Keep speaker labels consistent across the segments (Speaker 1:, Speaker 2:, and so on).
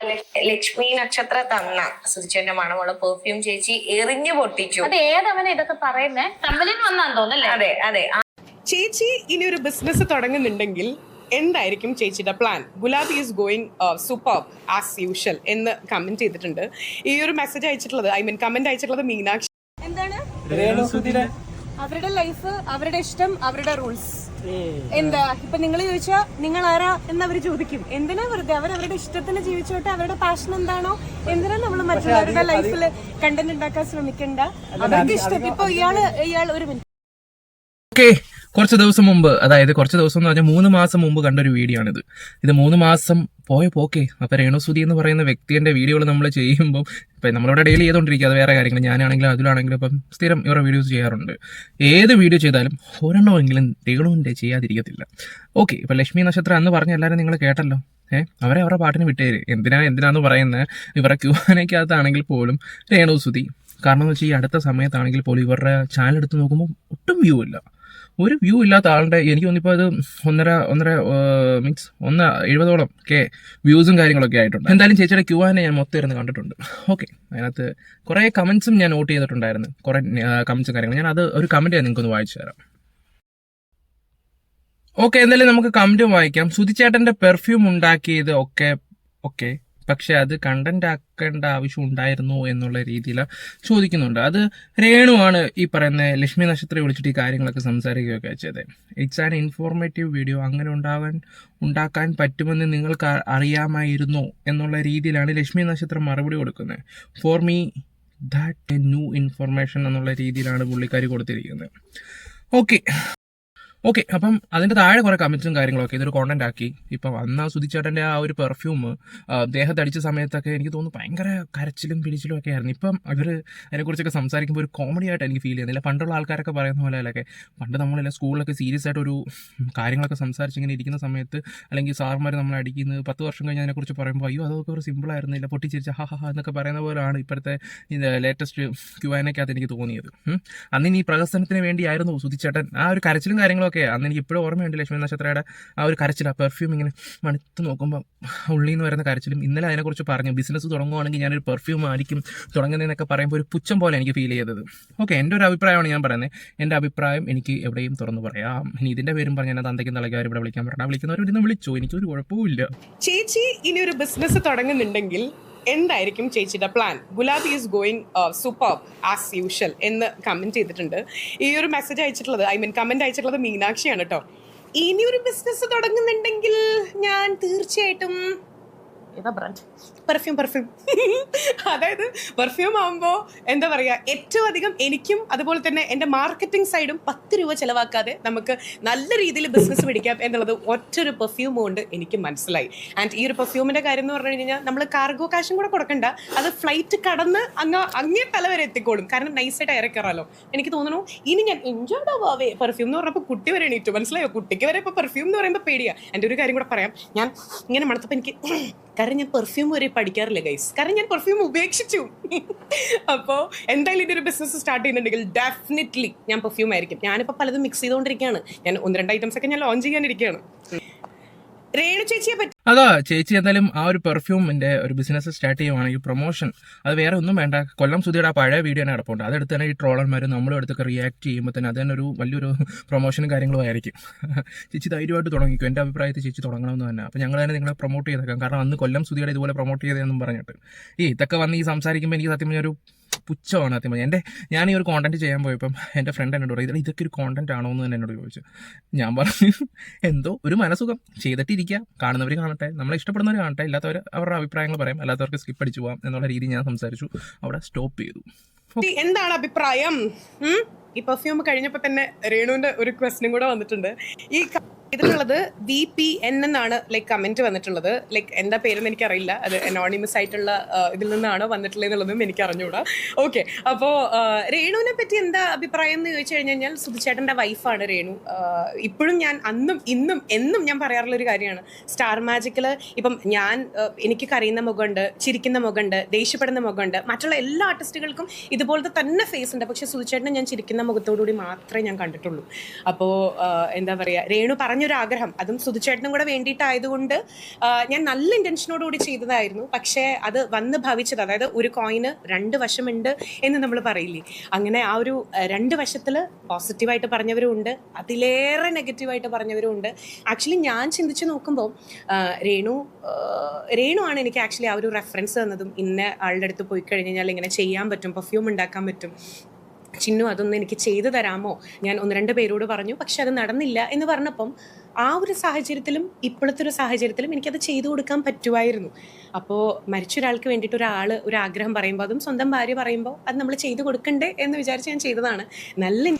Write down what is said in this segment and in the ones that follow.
Speaker 1: ലക്ഷ്- ലക്ഷ്മി നക്ഷത്ര തന്ന സുധിച്ചന്റെ മണമുള്ള പെർഫ്യൂം ചേച്ചി എറിഞ്ഞു പൊട്ടിച്ചു.
Speaker 2: അത് ഏതവനെ ഇതൊക്കെ പറയുന്നേ? തമ്മിലിൽ വന്നാന്ന് തോന്നല്ലേ
Speaker 1: അതെ അതെ.
Speaker 3: ചേച്ചി ഇനി ഒരു ബിസിനസ് തുടങ്ങുന്നുണ്ടെങ്കിൽ എന്തായിരിക്കും ചേച്ചിയുടെ plan Gulabi is going super as usual എന്ന് കമന്റ് ചെയ്തിട്ടുണ്ട്. ഈ ഒരു മെസ്സേജ് അയച്ചിട്ടുള്ളത് ഐ മീൻ കമന്റ് അയച്ചിട്ടുള്ളത് മീനാക്ഷി.
Speaker 4: എന്താണ്? അവരുടെ ലൈഫ് അവരുടെ ഇഷ്ടം അവരുടെ റൂൾസ് എന്താ ഇപ്പൊ നിങ്ങൾ ചോദിച്ചാ നിങ്ങൾ ആരാ എന്ന് അവർ ചോദിക്കും. എന്തിനാ വെറുതെ? അവർ അവരുടെ ഇഷ്ടത്തിന് ജീവിച്ചോട്ടെ അവരുടെ പാഷൻ എന്താണോ എന്തിനാ നമ്മൾ മറ്റുള്ളവരുടെ ലൈഫിൽ കണ്ടന്റ് ഉണ്ടാക്കാൻ ശ്രമിക്കണ്ട? അവർക്ക് ഇഷ്ടം. ഇപ്പൊ ഇയാൾ ഇയാൾ ഒരു മിനിറ്റ്.
Speaker 5: ഓക്കെ കുറച്ച് ദിവസം മുമ്പ് അതായത് കുറച്ച് ദിവസം എന്ന് പറഞ്ഞാൽ മൂന്ന് മാസം മുമ്പ് കണ്ടൊരു വീഡിയോ ആണിത് ഇത് മൂന്ന് മാസം പോയ? പോക്കെ. അപ്പൊ രേണുസുതി എന്ന് പറയുന്ന വ്യക്തിന്റെ വീഡിയോകൾ നമ്മൾ ചെയ്യുമ്പോൾ ഇപ്പൊ നമ്മളിവിടെ ഡെയിലി ചെയ്തുകൊണ്ടിരിക്കുക അത് വേറെ കാര്യങ്ങൾ. ഞാനാണെങ്കിലും അതിലാണെങ്കിലും ഇപ്പം സ്ഥിരം ഇവരുടെ വീഡിയോസ് ചെയ്യാറുണ്ട്. ഏത് വീഡിയോ ചെയ്താലും ഒരെണ്ണമെങ്കിലും രേണുവിന്റെ ചെയ്യാതിരിക്കത്തില്ല. ഓക്കെ ഇപ്പൊ ലക്ഷ്മി നക്ഷത്രം എന്ന് പറഞ്ഞ എല്ലാവരും നിങ്ങൾ കേട്ടല്ലോ. ഏഹ് അവരെ അവരുടെ പാട്ടിന് വിട്ടേര് എന്തിനാ എന്തിനാന്ന് പറയുന്നത് ഇവരുടെ ക്യൂനക്കകത്താണെങ്കിൽ പോലും രേണുസുതി. കാരണം എന്ന് വെച്ചാൽ ഈ അടുത്ത സമയത്താണെങ്കിൽ പോലും ഇവരുടെ ചാനൽ എടുത്ത് നോക്കുമ്പോൾ ഒട്ടും വ്യൂ ഇല്ല. ഒരു വ്യൂ ഇല്ലാത്ത ആളുടെ എനിക്ക് തോന്നിപ്പോൾ അത് ഒന്നര ഒന്നര മീൻസ് ഒന്ന് എഴുപതോളം ഒക്കെ വ്യൂസും കാര്യങ്ങളൊക്കെ ആയിട്ടുണ്ട്. എന്തായാലും ചേച്ചിയുടെ ക്യൂ ആനെ ഞാൻ മൊത്തം ഇരുന്ന് കണ്ടിട്ടുണ്ട്. ഓക്കെ അതിനകത്ത് കുറേ കമൻസും ഞാൻ നോട്ട് ചെയ്തിട്ടുണ്ടായിരുന്നു. കുറേ കമൻസും കാര്യങ്ങളും. ഞാൻ അത് ഒരു കമന്റ് ഞാൻ നിങ്ങൾക്കൊന്ന് വായിച്ചു തരാം. ഓക്കെ എന്തായാലും നമുക്ക് കമന്റ് വായിക്കാം. സുതിച്ചേട്ടന്റെ പെർഫ്യൂം ഉണ്ടാക്കിയത് ഒക്കെ ഓക്കെ പക്ഷെ അത് കണ്ടന്റ് ആക്കേണ്ട ആവശ്യം ഉണ്ടായിരുന്നു എന്നുള്ള രീതിയിൽ ചോദിക്കുന്നുണ്ട്. അത് രേണുവാണ് ഈ പറയുന്ന ലക്ഷ്മി നക്ഷത്രം വിളിച്ചിട്ട് ഈ കാര്യങ്ങളൊക്കെ സംസാരിക്കുകയൊക്കെ ചെയ്തത്. ഇറ്റ്സ് ആൻ ഇൻഫോർമേറ്റീവ് വീഡിയോ അങ്ങനെ ഉണ്ടാവാൻ ഉണ്ടാക്കാൻ പറ്റുമെന്ന് നിങ്ങൾക്ക് അറിയാമായിരുന്നു അറിയാമായിരുന്നോ എന്നുള്ള രീതിയിലാണ് ലക്ഷ്മി നക്ഷത്രം മറുപടി കൊടുക്കുന്നത്. For me that a new information എന്നുള്ള രീതിയിലാണ് പുള്ളിക്കാർ കൊടുത്തിരിക്കുന്നത്. ഓക്കെ ഓക്കെ അപ്പം അതിന്റെ താഴെ കുറെ കമന്റ്സും കാര്യങ്ങളൊക്കെ ഇതൊരു കോണ്ടന്റ് ആക്കി. ഇപ്പം അന്ന് സുധിച്ചേട്ടന്റെ ആ ഒരു പെർഫ്യൂം ദേഹത്തടിച്ച സമയത്തൊക്കെ എനിക്ക് തോന്നുന്നു ഭയങ്കര കരച്ചിലും പിടിച്ചിലും ഒക്കെ ആയിരുന്നു. ഇപ്പം അവർ അതിനെക്കുറിച്ചൊക്കെ സംസാരിക്കുമ്പോൾ ഒരു കോമഡി ആയിട്ട് എനിക്ക് ഫീൽ ചെയ്യുന്നില്ല. പണ്ടുള്ള ആൾക്കാരൊക്കെ പറയുന്ന പോലെ അല്ലൊക്കെ പണ്ട് നമ്മളെല്ലാം സ്കൂളിലൊക്കെ സീരിയസ് ആയിട്ട് ഒരു കാര്യങ്ങളൊക്കെ സംസാരിച്ചിങ്ങനെ ഇരിക്കുന്ന സമയത്ത് അല്ലെങ്കിൽ സാർമാർ നമ്മൾ അടിക്കുന്നത് പത്ത് വർഷം കഴിഞ്ഞ് അതിനെക്കുറിച്ച് പറയുമ്പോൾ അയ്യോ അതൊക്കെ ഒരു സിമ്പിൾ ആയിരുന്നില്ല. പൊട്ടിച്ചിരിച്ച ഹാ ഹാ എന്നൊക്കെ പറയുന്ന പോലെയാണ് ഇപ്പോഴത്തെ ലേറ്റസ്റ്റ് ക്യൂ ആനക്കകത്ത് എനിക്ക് തോന്നിയത്. അന്ന് ഈ പ്രകസനത്തിന് വേണ്ടിയായിരുന്നു സുധിച്ചേട്ടൻ ആ ഒരു കരച്ചിലും കാര്യങ്ങളൊക്കെ അന്ന് എനിക്ക് ഇപ്പോഴും ഓർമ്മയുണ്ട് ലക്ഷ്മി നക്ഷത്രയുടെ ആ ഒരു കരച്ചിൽ. ആ പെർഫ്യൂം ഇങ്ങനെ മണത്ത് നോക്കുമ്പോൾ ഉള്ളിൽ നിന്ന് വരുന്ന കരച്ചിലും ഇന്നലെ അതിനെക്കുറിച്ച് പറഞ്ഞു. ബിസിനസ് തുടങ്ങുവാണെങ്കിൽ ഞാനൊരു പെർഫ്യൂം ആയിരിക്കും തുടങ്ങുന്നതെന്നൊക്കെ പറയുമ്പോൾ ഒരു പുച്ഛം പോലെ എനിക്ക് ഫീൽ ചെയ്തത്. ഓക്കെ എന്റെ ഒരു അഭിപ്രായമാണ് ഞാൻ പറയുന്നത്. എന്റെ അഭിപ്രായം എനിക്ക് എവിടെയും തുറന്നു പറയാം. ഇനി ഇതിന്റെ പേരും പറഞ്ഞ് എന്നെ തന്തയ്ക്ക് തളയ്ക്കാർ ഇവിടെ വിളിക്കാൻ പറഞ്ഞാൽ വിളിക്കുന്നവർ ഇന്ന് വിളിച്ചു? എനിക്കൊരു കുഴപ്പമില്ല
Speaker 3: ചേച്ചി ഇനി ഒരു ബിസിനസ് തുടങ്ങുന്നുണ്ടെങ്കിൽ എന്തായിരിക്കും ചേച്ചിയുടെ plan Gulabi is going super as usual എന്ന് കമന്റ് ചെയ്തിട്ടുണ്ട്. ഈ ഒരു മെസ്സേജ് അയച്ചിട്ടുള്ളത് ഐ മീൻ കമന്റ് അയച്ചിട്ടുള്ളത് മീനാക്ഷിയാണ് കേട്ടോ ഇനി ഒരു ബിസിനസ് തുടങ്ങുന്നുണ്ടെങ്കിൽ ഞാൻ തീർച്ചയായിട്ടും
Speaker 2: ഇതാ ബ്രാൻഡ്
Speaker 3: പെർഫ്യൂം പെർഫ്യൂം അതായത് പെർഫ്യൂം ആകുമ്പോൾ എന്താ പറയുക ഏറ്റവും അധികം എനിക്കും അതുപോലെ തന്നെ എന്റെ മാർക്കറ്റിംഗ് സൈഡും പത്ത് രൂപ ചിലവാക്കാതെ നമുക്ക് നല്ല രീതിയിൽ ബിസിനസ് പിടിക്കാം എന്നുള്ളത് ഒറ്റൊരു പെർഫ്യൂം കൊണ്ട് എനിക്ക് മനസ്സിലായി. ആൻഡ് ഈ ഒരു പെർഫ്യൂമിന്റെ കാര്യം എന്ന് പറഞ്ഞു കഴിഞ്ഞാൽ നമ്മൾ കാർഗോ കാശും കൂടെ കൊടുക്കണ്ട. അത് ഫ്ലൈറ്റ് കടന്ന് അങ്ങ് അങ്ങേ തല വരെ എത്തിക്കോളും. കാരണം നൈസായിട്ട് ഇറക്കാറല്ലോ എനിക്ക് തോന്നുന്നു ഇനി ഞാൻ എൻജോയ്ഡ് ആവാവേ? പെർഫ്യൂം എന്ന് പറഞ്ഞപ്പോൾ കുട്ടി വരെ എണീറ്റു. മനസ്സിലായോ? കുട്ടിക്ക് വരെ ഇപ്പോൾ പെർഫ്യൂം എന്ന് പറയുമ്പോൾ പേടിയാണ് എന്റെ ഒരു കാര്യം കൂടെ പറയാം. ഞാൻ ഇങ്ങനെ മണത്തപ്പോൾ എനിക്ക് കാരണം ഞാൻ പെർഫ്യൂം വരെ പഠിക്കാറില്ല ഗൈസ് കാരണം ഞാൻ പെർഫ്യൂം ഉപേക്ഷിച്ചു. അപ്പോൾ എന്തായാലും ഇതിന്റെ ഒരു ബിസിനസ് സ്റ്റാർട്ട് ചെയ്യുന്നുണ്ടെങ്കിൽ ഡെഫിനറ്റ്ലി ഞാൻ പെർഫ്യൂം ആയിരിക്കും. ഞാനിപ്പോൾ പലതും മിക്സ് ചെയ്തുകൊണ്ടിരിക്കുകയാണ്. ഞാൻ ഒന്ന് രണ്ട് ഐറ്റംസ് ഒക്കെ ഞാൻ ലോഞ്ച് ചെയ്യാനിരിക്കുകയാണ്. രേണു ചേച്ചിയെ പറ്റി
Speaker 5: അതാ ചേച്ചി എന്തായാലും ആ ഒരു പെർഫ്യൂമിന്റെ ഒരു ബിസിനസ് സ്റ്റാർട്ട് ചെയ്യുവാണെങ്കിൽ പ്രൊമോഷൻ അത് വേറെ ഒന്നും വേണ്ട. കൊല്ലം സുധിയുടെ ആ പഴയ വീഡിയോ തന്നെ കിടപ്പുണ്ട്. അതെടുത്ത് തന്നെ ഈ ട്രോളർമാർ നമ്മളും അടുത്തൊക്കെ റിയാക്ട് ചെയ്യുമ്പോൾ തന്നെ അത് തന്നെ ഒരു വലിയൊരു പ്രൊമോഷനും കാര്യങ്ങളും ആയിരിക്കും. ചേച്ചി ധൈര്യമായിട്ട് തുടങ്ങിക്കും. എന്റെ അഭിപ്രായത്തിൽ ചേച്ചി തുടങ്ങണമെന്ന് തന്നെ. അപ്പോൾ ഞങ്ങൾ തന്നെ നിങ്ങളെ പ്രൊമോട്ട് ചെയ്തേക്കാം. കാരണം അന്ന് കൊല്ലം സുധിയുടെ ഇതുപോലെ പ്രൊമോട്ട് ചെയ്തതെന്നും പറഞ്ഞിട്ട്. ഈ ഇതൊക്കെ വന്ന് ഈ സംസാരിക്കുമ്പോൾ എനിക്ക് സത്യം ഒരു പുച്ഛമാണ് സത്യം പറഞ്ഞാൽ എന്റെ ഞാൻ ഈ ഒരു കോണ്ടന്റ് ചെയ്യാൻ പോയപ്പം എന്റെ ഫ്രണ്ട് എന്നോട് പറയും "ഇത് ഇതൊക്കെ ഒരു കോണ്ടന്റ് ആണോ എന്ന് തന്നെ എന്നോട് ചോദിച്ചു. ഞാൻ പറഞ്ഞു എന്തോ ഒരു മനസുഖം ചെയ്തിട്ടിരിക്കുക കാണുന്നവർ കാണട്ടെ നമ്മളെ ഇഷ്ടപ്പെടുന്നവർ കാണട്ടെ ഇല്ലാത്തവർ അവരുടെ അഭിപ്രായങ്ങൾ പറയാം അല്ലാത്തവർക്ക് സ്കിപ്പ് അടിച്ചു പോകാം എന്നുള്ള രീതി ഞാൻ സംസാരിച്ചു. അവിടെ സ്റ്റോപ്പ് ചെയ്തു.
Speaker 3: എന്താണ് അഭിപ്രായം? ഈ പെർഫ്യൂം കഴിഞ്ഞപ്പോൾ തന്നെ രേണുവിന്റെ ഒരു ക്വസ്റ്റിനും കൂടെ വന്നിട്ടുണ്ട്. ഈ ഇതിലുള്ളത് വി പി എൻ എന്നാണ് ലൈക്ക് കമന്റ് വന്നിട്ടുള്ളത്. ലൈക്ക് എന്താ പേരെന്ന് എനിക്കറിയില്ല. അത് അനോണിമസ് ആയിട്ടുള്ള ഇതിൽ നിന്നാണോ വന്നിട്ടുള്ളത് എന്നുള്ളതും എനിക്ക് അറിഞ്ഞുകൂടാ ഓക്കെ അപ്പോൾ രേണുവിനെ പറ്റി എന്താ അഭിപ്രായം എന്ന് ചോദിച്ചു കഴിഞ്ഞു കഴിഞ്ഞാൽ സുധിച്ചേട്ടന്റെ വൈഫാണ് രേണു. ഇപ്പോഴും ഞാൻ അന്നും ഇന്നും എന്നും ഞാൻ പറയാറുള്ള ഒരു കാര്യമാണ്. സ്റ്റാർ മാജിക്കിൽ ഇപ്പം ഞാൻ എനിക്ക് കരയുന്ന മുഖമുണ്ട് ചിരിക്കുന്ന മുഖമുണ്ട് ദേഷ്യപ്പെടുന്ന മുഖമുണ്ട്. മറ്റുള്ള എല്ലാ ആർട്ടിസ്റ്റുകൾക്കും ഇതുപോലത്തെ തന്നെ ഫേസ് ഉണ്ട്. പക്ഷെ സുധിച്ചേട്ടനെ ഞാൻ ചിരിക്കുന്ന മുഖത്തോടുകൂടി മാത്രമേ ഞാൻ കണ്ടിട്ടുള്ളൂ. അപ്പോൾ എന്താ പറയുക രേണു പറഞ്ഞ പറഞ്ഞൊരു ആഗ്രഹം അതും സുധുചേട്ടനും കൂടെ വേണ്ടിയിട്ടായതുകൊണ്ട് ഞാൻ നല്ല ഇന്റൻഷനോടുകൂടി കൂടി ചെയ്തതായിരുന്നു. പക്ഷേ അത് വന്ന് ഭവിച്ചത് അതായത് ഒരു കോയിന് രണ്ട് വശമുണ്ട് എന്ന് നമ്മൾ പറയില്ലേ? അങ്ങനെ ആ ഒരു രണ്ട് വശത്തിൽ പോസിറ്റീവായിട്ട് പറഞ്ഞവരും ഉണ്ട്. അതിലേറെ നെഗറ്റീവായിട്ട് പറഞ്ഞവരും ഉണ്ട്. ആക്ച്വലി ഞാൻ ചിന്തിച്ച് നോക്കുമ്പോൾ രേണു രേണു ആണ് എനിക്ക് ആക്ച്വലി ആ ഒരു റെഫറൻസ് തന്നതും. ഇന്ന ആളുടെ അടുത്ത് പോയി കഴിഞ്ഞ് കഴിഞ്ഞാൽ ഇങ്ങനെ ചെയ്യാൻ പറ്റും പെർഫ്യൂം ഉണ്ടാക്കാൻ പറ്റും. ചിന്നു അതൊന്ന് എനിക്ക് ചെയ്തു തരാമോ? ഞാൻ ഒന്ന് രണ്ട് പേരോട് പറഞ്ഞു പക്ഷെ അത് നടന്നില്ല എന്ന് പറഞ്ഞപ്പം ആ ഒരു സാഹചര്യത്തിലും ഇപ്പോഴത്തെ ഒരു സാഹചര്യത്തിലും എനിക്കത് ചെയ്തു കൊടുക്കാൻ പറ്റുമായിരുന്നു. അപ്പോൾ മരിച്ച ഒരാൾക്ക് വേണ്ടിയിട്ട് ഒരാൾ ഒരു ആഗ്രഹം പറയുമ്പോൾ അതും സ്വന്തം ഭാര്യ പറയുമ്പോൾ അത് നമ്മൾ ചെയ്തു കൊടുക്കണ്ടേ എന്ന് വിചാരിച്ച് ഞാൻ ചെയ്തതാണ്. നല്ല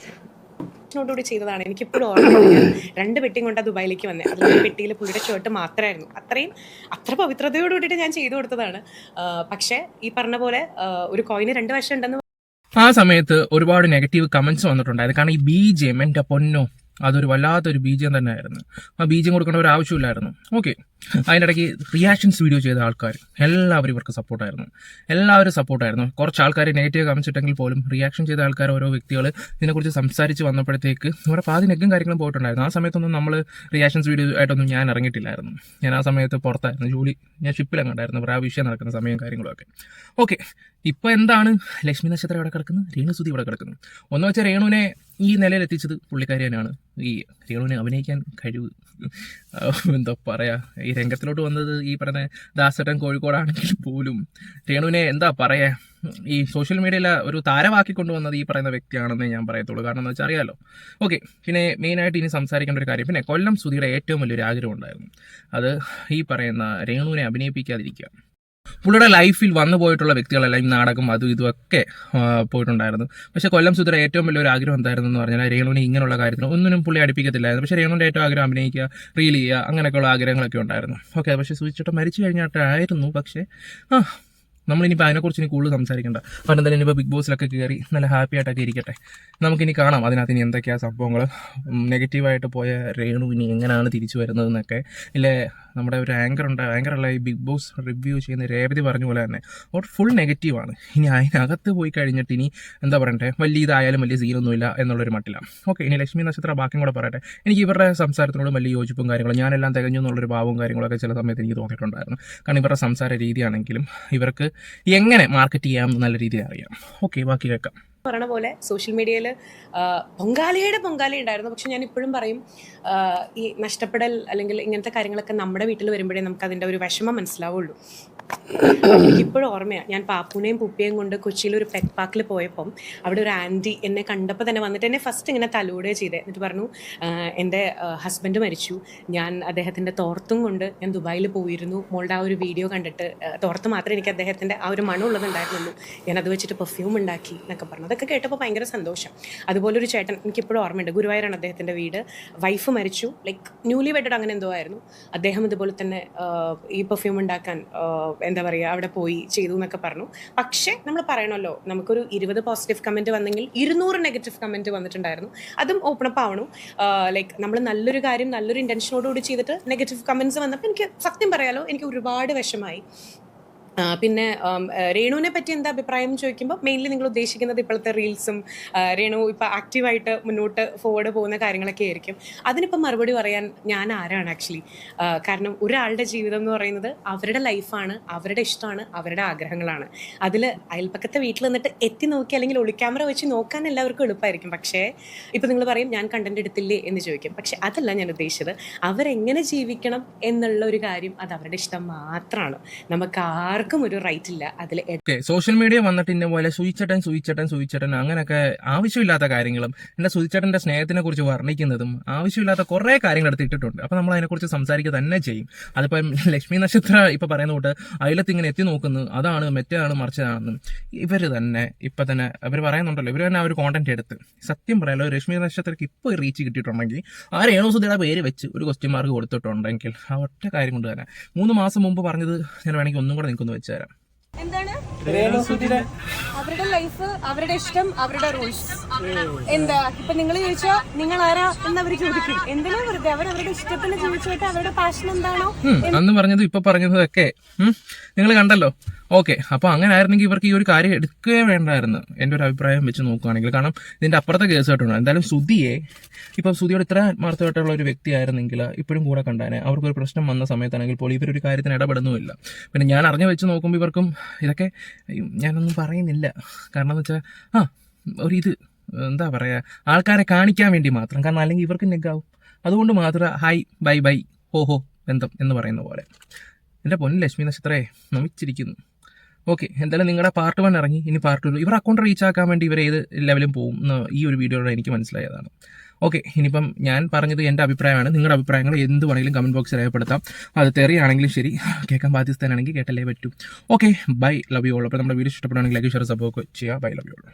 Speaker 3: ോടുകൂടി ചെയ്തതാണ്. എനിക്കിപ്പോഴും ഞാൻ രണ്ട് പെട്ടിയും കൊണ്ട് ദുബായിലേക്ക് വന്നത് അതിൽ ഒരു പെട്ടിയിൽ പുള്ളിയുടെ ഷർട്ട് മാത്രമായിരുന്നു അത്രയും അത്ര പവിത്രതയോട് കൂടിയിട്ട് ഞാൻ ചെയ്തു കൊടുത്തതാണ്. പക്ഷേ ഈ പറഞ്ഞ പോലെ ഒരു കോയിന് രണ്ട് വശം ഉണ്ടെന്ന്
Speaker 5: ആ സമയത്ത് ഒരുപാട് നെഗറ്റീവ് കമന്റ്സ് വന്നിട്ടുണ്ടായിരുന്നു. കാരണം ഈ ബി ജെ എന്റെ പൊന്നോ അതൊരു വല്ലാത്തൊരു ബീജം തന്നെയായിരുന്നു. ആ ബീജം കൊടുക്കേണ്ട ഒരു ആവശ്യമില്ലായിരുന്നു. ഓക്കെ അതിനിടയ്ക്ക് റിയാക്ഷൻസ് വീഡിയോ ചെയ്ത ആൾക്കാർ എല്ലാവരും ഇവർക്ക് സപ്പോർട്ടായിരുന്നു എല്ലാവരും സപ്പോർട്ടായിരുന്നു കുറച്ച് ആൾക്കാർ നെഗറ്റീവ് കാണിച്ചിട്ടെങ്കിൽ പോലും റിയാക്ഷൻ ചെയ്ത ആൾക്കാർ ഓരോ വ്യക്തികൾ ഇതിനെക്കുറിച്ച് സംസാരിച്ച് വന്നപ്പോഴത്തേക്ക് ഇവിടെ പാതി നെഗും കാര്യങ്ങളും പോയിട്ടുണ്ടായിരുന്നു. ആ സമയത്തൊന്നും നമ്മൾ റിയാക്ഷൻസ് വീഡിയോ ആയിട്ടൊന്നും ഞാൻ ഇറങ്ങിയിട്ടില്ലായിരുന്നു. ഞാൻ ആ സമയത്ത് പുറത്തായിരുന്നു. ജോലി ഞാൻ ഷിപ്പിലങ്ങണ്ടായിരുന്നു വിഷയം നടക്കുന്ന സമയം കാര്യങ്ങളൊക്കെ ഓക്കെ ഇപ്പോൾ എന്താണ്? ലക്ഷ്മി നക്ഷത്രം ഇവിടെ കിടക്കുന്നത് രേണു സുതി ഇവിടെ കിടക്കുന്നു. ഒന്ന് വെച്ചാൽ രേണുവിനെ ഈ നിലയിൽ എത്തിച്ചത് പുള്ളിക്കാരി തന്നെയാണ്. ഈ രേണുവിനെ അഭിനയിക്കാൻ കഴിവ്. എന്താ പറയാ ഈ രംഗത്തിലോട്ട് വന്നത് ഈ പറഞ്ഞ ദാസട്ടൻ കോഴിക്കോടാണെങ്കിൽ പോലും. രേണുവിനെ എന്താ പറയാ ഈ സോഷ്യൽ മീഡിയയിൽ ഒരു താരമാക്കി കൊണ്ടുവന്നത് ഈ പറയുന്ന വ്യക്തിയാണെന്ന് ഞാൻ പറയത്തുള്ളൂ. കാരണം എന്ന് വെച്ചാൽ അറിയാലോ. ഓക്കെ പിന്നെ മെയിനായിട്ട് ഇനി സംസാരിക്കേണ്ട ഒരു കാര്യം പിന്നെ കൊല്ലം സുധിയുടെ ഏറ്റവും വലിയൊരു ആഗ്രഹം ഉണ്ടായിരുന്നു. അത് ഈ പറയുന്ന രേണുവിനെ അഭിനയിപ്പിക്കാതിരിക്കുക. പുള്ളിയുടെ ലൈഫിൽ വന്നു പോയിട്ടുള്ള വ്യക്തികളെല്ലാം ഈ നാടകം അതും ഇതും ഒക്കെ പോയിട്ടുണ്ടായിരുന്നു. പക്ഷെ കൊല്ലം സുധര ഏറ്റവും വലിയൊരു ആഗ്രഹം എന്തായിരുന്നു എന്ന് പറഞ്ഞാൽ രേണുവിനെ ഇങ്ങനെയുള്ള കാര്യത്തിന് ഒന്നിനും പുള്ളി അടുപ്പിക്കത്തില്ലായിരുന്നു. പക്ഷേ രേണുവിന്റെ ഏറ്റവും ആഗ്രഹം അഭിനയിക്കുക റീൽ ചെയ്യുക അങ്ങനെയൊക്കെയുള്ള ആഗ്രഹങ്ങളൊക്കെ ഉണ്ടായിരുന്നു. ഓക്കെ പക്ഷേ സൂചിച്ചിട്ട് മരിച്ചു കഴിഞ്ഞിട്ടായിരുന്നു. പക്ഷേ ആ നമ്മളിനിപ്പോൾ അതിനെക്കുറിച്ച് ഇനി കൂടുതൽ സംസാരിക്കേണ്ട. കാരണം എന്തായാലും ഇനിയിപ്പോൾ ബിഗ് ബോസിലൊക്കെ കയറി നല്ല ഹാപ്പി ആയിട്ടൊക്കെ ഇരിക്കട്ടെ. നമുക്കിനി കാണാം അതിനകത്ത് ഇനി എന്തൊക്കെയാണ് സംഭവങ്ങൾ നെഗറ്റീവായിട്ട് പോയ രേണു ഇനി എങ്ങനെയാണ് തിരിച്ചു വരുന്നതെന്നൊക്കെ. ഇല്ലേ നമ്മുടെ ഒരു ആങ്കർ ഉണ്ട്. ആങ്കറുള്ള ഈ ബിഗ് ബോസ് റിവ്യൂ ചെയ്യുന്ന രേവതി പറഞ്ഞ പോലെ തന്നെ. ഒരു ഫുൾ നെഗറ്റീവാണ് ഇനി അതിനകത്ത് പോയി കഴിഞ്ഞിട്ട് ഇനി എന്താ പറയണ്ടേ? വലിയ ഇതായാലും വലിയ സീനൊന്നുമില്ല എന്നുള്ളൊരു മട്ടിലാണ്. ഓക്കെ ഇനി ലക്ഷ്മി നക്ഷത്ര ബാക്കിയും കൂടെ പറയട്ടെ. എനിക്ക് ഇവരുടെ സംസാരത്തിനോട് വലിയ യോജിപ്പും കാര്യങ്ങളും ഞാനെല്ലാം തികഞ്ഞു എന്നുള്ളൊരു ഭാവവും കാര്യങ്ങളൊക്കെ ചില സമയത്ത് എനിക്ക് തോന്നിയിട്ടുണ്ടായിരുന്നു. കാരണം ഇവരുടെ സംസാര രീതിയാണെങ്കിലും ഇവർക്ക് എങ്ങനെ മാർക്കറ്റ് ചെയ്യാം നല്ല രീതിയിൽ അറിയാം. ഓക്കെ ബാക്കി കേൾക്കാം.
Speaker 3: പറഞ്ഞ പോലെ സോഷ്യൽ മീഡിയയിൽ പൊങ്കാലയുടെ പൊങ്കാല ഉണ്ടായിരുന്നു. പക്ഷെ ഞാൻ ഇപ്പോഴും പറയും ഈ നഷ്ടപ്പെടൽ അല്ലെങ്കിൽ ഇങ്ങനത്തെ കാര്യങ്ങളൊക്കെ നമ്മുടെ വീട്ടിൽ വരുമ്പോഴേ നമുക്ക് അതിന്റെ ഒരു വിഷമം മനസ്സിലാവുള്ളൂ. എനിക്കിപ്പോഴും ഓർമ്മയാണ് ഞാൻ പാപ്പുനെയും പുപ്പിയെയും കൊണ്ട് കൊച്ചിയിൽ ഒരു പെറ്റ് പാർക്കിൽ പോയപ്പം അവിടെ ഒരു ആന്റി എന്നെ കണ്ടപ്പോൾ തന്നെ വന്നിട്ട് എന്നെ ഫസ്റ്റ് ഇങ്ങനെ തലോടുകയും ചെയ്തേ. എന്നിട്ട് പറഞ്ഞു എന്റെ ഹസ്ബൻഡ് മരിച്ചു. ഞാൻ അദ്ദേഹത്തിന്റെ തോർത്തും കൊണ്ട് ഞാൻ ദുബായിൽ പോയിരുന്നു. മോളുടെ ആ ഒരു വീഡിയോ കണ്ടിട്ട് തോർത്ത് മാത്രമേ എനിക്ക് അദ്ദേഹത്തിന്റെ ആ ഒരു മണമുള്ളതുണ്ടായിരുന്നുള്ളൂ. ഞാൻ അത് വെച്ചിട്ട് പെർഫ്യൂം ഉണ്ടാക്കി എന്നൊക്കെ പറഞ്ഞു. അതൊക്കെ കേട്ടപ്പോൾ ഭയങ്കര സന്തോഷം. അതുപോലെ ഒരു ചേട്ടൻ എനിക്കിപ്പോഴും ഓർമ്മയുണ്ട്. ഗുരുവായൂരാണ് അദ്ദേഹത്തിന്റെ വീട്. വൈഫ് മരിച്ചു. ലൈക്ക് ന്യൂലി വെഡഡ് അങ്ങനെ എന്തോ ആയിരുന്നു. അദ്ദേഹം ഇതുപോലെ തന്നെ ഈ പെർഫ്യൂം ഉണ്ടാക്കാൻ എന്താ പറയുക അവിടെ പോയി ചെയ്തു എന്നൊക്കെ പറഞ്ഞു. പക്ഷേ നമ്മൾ പറയണമല്ലോ നമുക്കൊരു ഇരുപത് പോസിറ്റീവ് കമന്റ് വന്നെങ്കിൽ ഇരുന്നൂറ് നെഗറ്റീവ് കമന്റ് വന്നിട്ടുണ്ടായിരുന്നു. അതും ഓപ്പൺ അപ്പ് ആവണു. ലൈക്ക് നമ്മൾ നല്ലൊരു കാര്യം നല്ലൊരു ഇന്റൻഷനോടുകൂടി ചെയ്തിട്ട് നെഗറ്റീവ് കമന്റ്സ് വന്നപ്പോൾ എനിക്ക് സത്യം പറയാലോ എനിക്ക് ഒരുപാട് വിഷമായി. പിന്നെ രേണുവിനെ പറ്റി എന്താ അഭിപ്രായം ചോദിക്കുമ്പോൾ മെയിൻലി നിങ്ങൾ ഉദ്ദേശിക്കുന്നത് ഇപ്പോഴത്തെ റീൽസും രേണു ഇപ്പം ആക്റ്റീവായിട്ട് മുന്നോട്ട് ഫോർവേഡ് പോകുന്ന കാര്യങ്ങളൊക്കെ ആയിരിക്കും. അതിനിപ്പം മറുപടി പറയാൻ ഞാൻ ആരാണ് ആക്ച്വലി കാരണം ഒരാളുടെ ജീവിതം എന്ന് പറയുന്നത് അവരുടെ ലൈഫാണ് അവരുടെ ഇഷ്ടമാണ് അവരുടെ ആഗ്രഹങ്ങളാണ്. അതിൽ അയൽപ്പക്കത്തെ വീട്ടിൽ നിന്നിട്ട് എത്തി നോക്കി അല്ലെങ്കിൽ ഒളിക്യാമറ വെച്ച് നോക്കാൻ എല്ലാവർക്കും എളുപ്പമായിരിക്കും പക്ഷേ ഇപ്പം നിങ്ങൾ പറയും ഞാൻ കണ്ടന്റ് എടുത്തില്ലേ? എന്ന് ചോദിക്കും. പക്ഷെ അതല്ല ഞാൻ ഉദ്ദേശിച്ചത്. അവരെങ്ങനെ ജീവിക്കണം എന്നുള്ള ഒരു കാര്യം അത് അവരുടെ ഇഷ്ടം മാത്രമാണ് നമുക്ക് ആർക്കും ഒരു റൈറ്റ് ഇല്ല അതിൽ
Speaker 5: സോഷ്യൽ മീഡിയ വന്നിട്ട് ഇന്ന പോലെ സുയിച്ചട്ടൻ സുയിച്ചട്ടൻ സുയിച്ചട്ടൻ അങ്ങനെയൊക്കെ ആവശ്യമില്ലാത്ത കാര്യങ്ങളും എന്റെ സുയിച്ചട്ടന്റെ സ്നേഹത്തിനെ കുറിച്ച് വർണിക്കുന്നതും ആവശ്യമില്ലാത്ത കുറെ കാര്യങ്ങൾ എടുത്ത് ഇട്ടിട്ടുണ്ട്. അപ്പോൾ നമ്മൾ അതിനെക്കുറിച്ച് സംസാരിക്കുക തന്നെ ചെയ്യും. അതിപ്പം ലക്ഷ്മി നക്ഷത്ര ഇപ്പൊ പറയുന്ന കൂട്ട് അയലത്ത് ഇങ്ങനെ എത്തി നോക്കുന്നു. അതാണ് മെറ്റാണ് മറിച്ചതാണെന്നും. ഇവർ തന്നെ ഇപ്പൊ തന്നെ അവർ പറയുന്നുണ്ടല്ലോ ഇവർ തന്നെ ആ ഒരു കോണ്ടന്റ് എടുത്ത്. സത്യം പറയാലോ ലക്ഷ്മി നക്ഷത്രക്ക് ഇപ്പോൾ റീച്ച് കിട്ടിയിട്ടുണ്ടെങ്കിൽ ആ രേണുസുധിയുടെ പേര് വെച്ച് ഒരു ക്വസ്റ്റ്യൻ മാർക്ക് കൊടുത്തിട്ടുണ്ടെങ്കിൽ ആ ഒറ്റ കാര്യം കൊണ്ട് തന്നെ. മൂന്ന് മാസം മുമ്പ് പറഞ്ഞത് ഞാൻ വേണമെങ്കിൽ ഒന്നും കൂടെ നിൽക്കുന്നു വെച്ചുതരാം
Speaker 4: എന്താണ്? അവരുടെ ലൈഫ് അവരുടെ ഇഷ്ടം അവരുടെ റൂൾസ് എന്താ? ഇപ്പൊ നിങ്ങൾ ചോദിച്ചാ നിങ്ങൾ ആരാ എന്ന് അവർ ചോദിക്കും. എന്തിനാ വെറുതെ? അവർ അവരുടെ ഇഷ്ടത്തിന് ജീവിച്ചോട്ടെ. അവരുടെ പാഷൻ എന്താണോ?
Speaker 5: അന്ന് പറഞ്ഞത് ഇപ്പൊ പറഞ്ഞതൊക്കെ നിങ്ങൾ കണ്ടല്ലോ. ഓക്കെ അപ്പോൾ അങ്ങനെ ആയിരുന്നെങ്കിൽ ഇവർക്ക് ഈ ഒരു കാര്യം എടുക്കുകയേ വേണ്ടായിരുന്നു എന്റെ ഒരു അഭിപ്രായം വെച്ച് നോക്കുകയാണെങ്കിൽ കാരണം ഇതിന്റെ അപ്പുറത്തെ കേസ് കേട്ടുണ്ട് എന്തായാലും സുധിയെ ഇപ്പം സുധിയോട് ഇത്ര ആത്മാർത്ഥമായിട്ടുള്ള ഒരു വ്യക്തിയായിരുന്നെങ്കിൽ ഇപ്പോഴും കൂടെ കണ്ടാനെ അവർക്കൊരു പ്രശ്നം വന്ന സമയത്താണെങ്കിൽ പോലും ഇവരൊരു കാര്യത്തിന് ഇടപെടുന്നുമില്ല. പിന്നെ ഞാൻ അറിഞ്ഞു വെച്ച് നോക്കുമ്പോൾ ഇവർക്കും ഇതൊക്കെ ഞാനൊന്നും പറയുന്നില്ല. കാരണം എന്ന് വെച്ചാൽ ആ ഒരു ഇത് എന്താ പറയുക ആൾക്കാരെ കാണിക്കാൻ വേണ്ടി മാത്രം. കാരണം അല്ലെങ്കിൽ ഇവർക്ക് നെഗാവും. അതുകൊണ്ട് മാത്രം ഹായ് ബൈ ബൈ ഹോ ഹോ ബന്ധം എന്ന് പറയുന്ന പോലെ. എന്റെ പൊന്നു ലക്ഷ്മി നക്ഷത്രേ നമിച്ചിരിക്കുന്നു. ഓക്കെ എന്തായാലും നിങ്ങളുടെ പാർട്ട് വൺ ഇറങ്ങി. ഇനി പാർട്ട് ടു ഇവർ അക്കൗണ്ട് റീച്ച് ആക്കാൻ വേണ്ടി ഇവർ ഏത് ലെവലും പോകും എന്ന് ഈ ഒരു വീഡിയോയിലൂടെ എനിക്ക് മനസ്സിലായതാണ്. ഓക്കെ ഇനിയിപ്പം ഞാൻ പറഞ്ഞത് എന്റെ അഭിപ്രായമാണ്. നിങ്ങളുടെ അഭിപ്രായങ്ങൾ എന്ത് വേണമെങ്കിലും കമന്റ് ബോക്സിൽ രേഖപ്പെടുത്താം. അത് തെറിയാണെങ്കിലും ശരി. കേൾക്കാൻ ബാധ്യസ്ഥനാണെങ്കിൽ കേട്ടല്ലേ പറ്റൂ. Okay bye love you all അപ്പോൾ നമ്മുടെ വീഡിയോ ഇഷ്ടപ്പെടുകയാണെങ്കിൽ ലൈക്ക് ഷെയർ സപ്പോർട്ട് ചെയ്യുക. Bye love you all